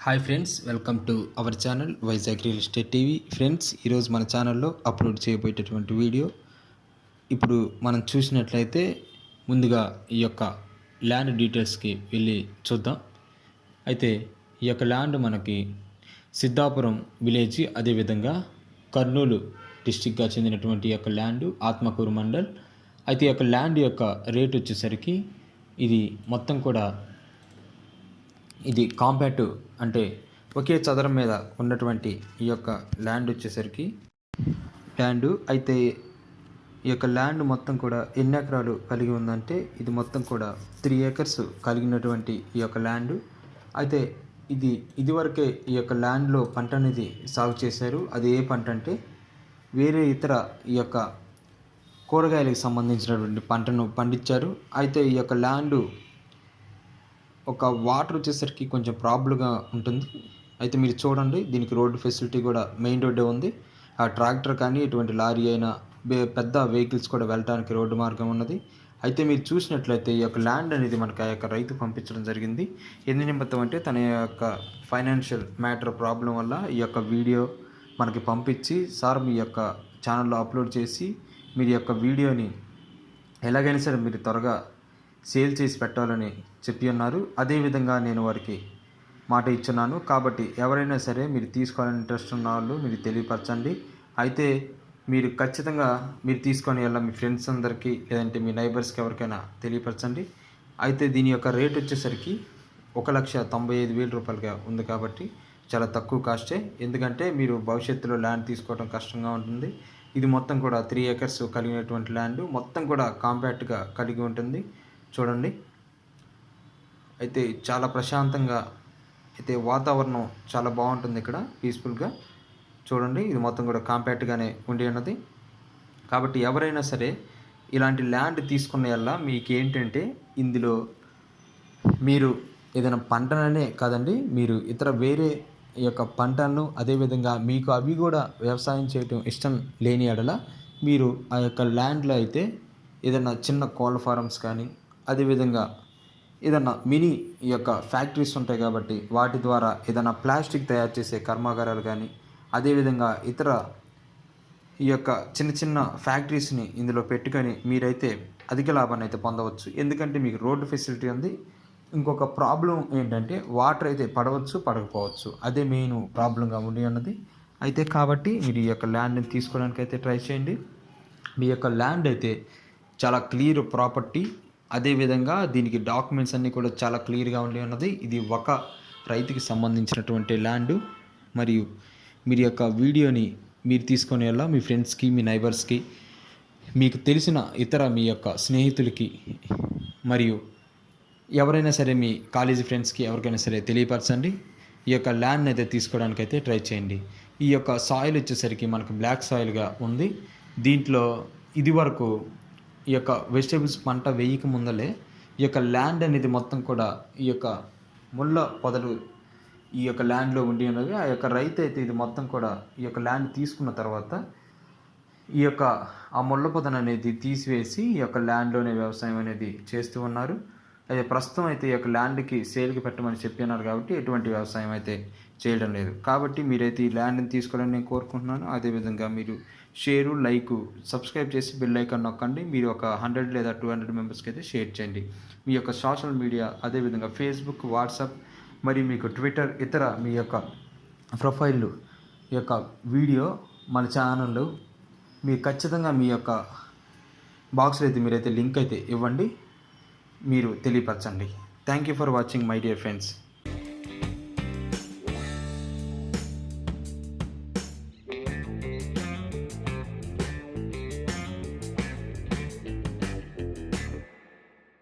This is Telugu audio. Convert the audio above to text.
Hi friends welcome to our channel Vizag real estate TV friends ఈరోజు మన ఛానల్లో అప్లోడ్ చేయబోయేటటువంటి వీడియో ఇప్పుడు మనం చూసినట్లయితే ముందుగా ఈ యొక్క ల్యాండ్ డీటెయిల్స్కి వెళ్ళి చూద్దాం. అయితే ఈ యొక్క ల్యాండ్ మనకి సిద్ధాపురం విలేజ్ అదేవిధంగా కర్నూలు డిస్టిక్గా చెందినటువంటి ఈ యొక్క ల్యాండ్ ఆత్మకూరు మండల్. అయితే ఈ యొక్క ల్యాండ్ యొక్క రేట్ వచ్చేసరికి ఇది మొత్తం కూడా ఇది కాంపాక్ట్ అంటే ఒకే చదరం మీద ఉన్నటువంటి ఈ యొక్క ల్యాండ్ వచ్చేసరికి ల్యాండ్ అయితే ఈ యొక్క ల్యాండ్ మొత్తం కూడా ఎన్ని ఎకరాలు కలిగి ఉందంటే ఇది మొత్తం కూడా త్రీ ఏకర్స్ కలిగినటువంటి ఈ యొక్క ల్యాండ్ అయితే ఇది ఇదివరకే ఈ యొక్క ల్యాండ్లో పంట అనేది సాగు చేశారు. అది ఏ పంట అంటే వేరే ఇతర ఈ యొక్క కూరగాయలకు సంబంధించినటువంటి పంటను పండించారు. అయితే ఈ యొక్క ల్యాండ్ ఒక వాటర్ వచ్చేసరికి కొంచెం ప్రాబ్లంగా ఉంటుంది. అయితే మీరు చూడండి దీనికి రోడ్డు ఫెసిలిటీ కూడా మెయిన్ రోడ్డే ఉంది. ఆ ట్రాక్టర్ కానీ ఇటువంటి లారీ అయినా పెద్ద వెహికల్స్ కూడా వెళ్ళడానికి రోడ్డు మార్గం ఉన్నది. అయితే మీరు చూసినట్లయితే ఈ యొక్క ల్యాండ్ అనేది మనకు ఆ యొక్క రైతు పంపించడం జరిగింది. ఎందు నిమిత్తం అంటే తన యొక్క ఫైనాన్షియల్ మ్యాటర్ ప్రాబ్లం వల్ల ఈ యొక్క వీడియో మనకి పంపించి సార్ మీ యొక్క ఛానల్లో అప్లోడ్ చేసి మీరు యొక్క వీడియోని ఎలాగైనా సరే మీరు త్వరగా సేల్ చేసి పెట్టాలని చెప్పి ఉన్నారు అదేవిధంగా నేను వారికి మాట ఇచ్చున్నాను. కాబట్టి ఎవరైనా సరే మీరు తీసుకోవాలని ఇంట్రెస్ట్ ఉన్న వాళ్ళు మీరు తెలియపరచండి. అయితే మీరు ఖచ్చితంగా మీరు తీసుకొని వెళ్ళా మీ ఫ్రెండ్స్ అందరికీ లేదంటే మీ నైబర్స్కి ఎవరికైనా తెలియపరచండి. అయితే దీని యొక్క రేట్ వచ్చేసరికి ఒక లక్ష తొంభై ఐదు వేల రూపాయలుగా ఉంది కాబట్టి చాలా తక్కువ కాస్టే. ఎందుకంటే మీరు భవిష్యత్తులో ల్యాండ్ తీసుకోవడం కష్టంగా ఉంటుంది. ఇది మొత్తం కూడా త్రీ ఏకర్స్ కలిగినటువంటి ల్యాండ్. మొత్తం కూడా కాంపాక్ట్గా కలిగి ఉంటుంది. చూడండి. అయితే చాలా ప్రశాంతంగా అయితే వాతావరణం చాలా బాగుంటుంది ఇక్కడ పీస్ఫుల్గా చూడండి ఇది మొత్తం కూడా కాంపాక్ట్గానే ఉండి ఉన్నది కాబట్టి ఎవరైనా సరే ఇలాంటి ల్యాండ్ తీసుకున్న వల్ల మీకు ఏంటంటే ఇందులో మీరు ఏదైనా పంటననే కాదండి మీరు ఇతర వేరే యొక్క పంటలను అదేవిధంగా మీకు అవి కూడా వ్యవసాయం చేయటం ఇష్టం లేని ఎడల మీరు ఆ యొక్క ల్యాండ్లో అయితే ఏదైనా చిన్న కోళ్ళ ఫారమ్స్ కానీ అదేవిధంగా ఏదన్నా మినీ ఈ యొక్క ఫ్యాక్టరీస్ ఉంటాయి కాబట్టి వాటి ద్వారా ఏదైనా ప్లాస్టిక్ తయారు చేసే కర్మాగారాలు కానీ అదేవిధంగా ఇతర ఈ యొక్క చిన్న చిన్న ఫ్యాక్టరీస్ని ఇందులో పెట్టుకొని మీరైతే అధిక లాభాన్ని అయితే పొందవచ్చు. ఎందుకంటే మీకు రోడ్డు ఫెసిలిటీ ఉంది. ఇంకొక ప్రాబ్లం ఏంటంటే వాటర్ అయితే పడవచ్చు పడకపోవచ్చు. అదే మెయిన్ ప్రాబ్లంగా ఉండి ఉన్నది. అయితే కాబట్టి మీరు ఈ యొక్క ల్యాండ్ని తీసుకోవడానికి అయితే ట్రై చేయండి. మీ యొక్క ల్యాండ్ అయితే చాలా క్లియర్ ప్రాపర్టీ అదేవిధంగా దీనికి డాక్యుమెంట్స్ అన్నీ కూడా చాలా క్లియర్గా ఉండి ఉన్నది. ఇది ఒక రైతుకి సంబంధించినటువంటి ల్యాండ్. మరియు మీరు యొక్క వీడియోని మీరు తీసుకొని వెళ్ళా మీ ఫ్రెండ్స్కి మీ నైబర్స్కి మీకు తెలిసిన ఇతర మీ యొక్క స్నేహితులకి మరియు ఎవరైనా సరే మీ కాలేజీ ఫ్రెండ్స్కి ఎవరికైనా సరే తెలియపరచండి. ఈ యొక్క ల్యాండ్ అయితే తీసుకోవడానికి అయితే ట్రై చేయండి. ఈ యొక్క సాయిల్ వచ్చేసరికి మనకు బ్లాక్ సాయిల్గా ఉంది. దీంట్లో ఇది వరకు ఈ యొక్క వెజిటేబుల్స్ పంట వేయక ముందలే ఈ యొక్క ల్యాండ్ అనేది మొత్తం కూడా ఈ యొక్క ముళ్ళ పొదలు ఈ యొక్క ల్యాండ్లో ఉండి ఉన్నవి ఆ యొక్క రైతు అయితే ఇది మొత్తం కూడా ఈ యొక్క ల్యాండ్ తీసుకున్న తర్వాత ఈ యొక్క ఆ ముళ్ళ పొదను అనేది తీసివేసి ఈ యొక్క ల్యాండ్లోనే వ్యవసాయం అనేది చేస్తూ ఉన్నారు. అయితే ప్రస్తుతం అయితే ఈ యొక్క ల్యాండ్కి సేల్కి పెట్టమని చెప్పినారు కాబట్టి ఎటువంటి వ్యవసాయం అయితే చేయడం లేదు. కాబట్టి మీరైతే ఈ ల్యాండ్ని తీసుకోవాలని నేను కోరుకుంటున్నాను. అదేవిధంగా మీరు షేరు లైక్ సబ్స్క్రైబ్ చేసి బెల్ ఐకాన్ నొక్కండి. మీరు ఒక హండ్రెడ్ లేదా టూ హండ్రెడ్ మెంబర్స్కి అయితే షేర్ చేయండి. మీ యొక్క సోషల్ మీడియా అదేవిధంగా ఫేస్బుక్ వాట్సాప్ మరియు మీకు ట్విట్టర్ ఇతర మీ యొక్క ప్రొఫైల్ యొక్క వీడియో మన ఛానల్లో మీరు ఖచ్చితంగా మీ యొక్క బాక్స్లో అయితే మీరైతే లింక్ అయితే ఇవ్వండి. మీరు తెలియపరచండి. Thank you for watching my dear friends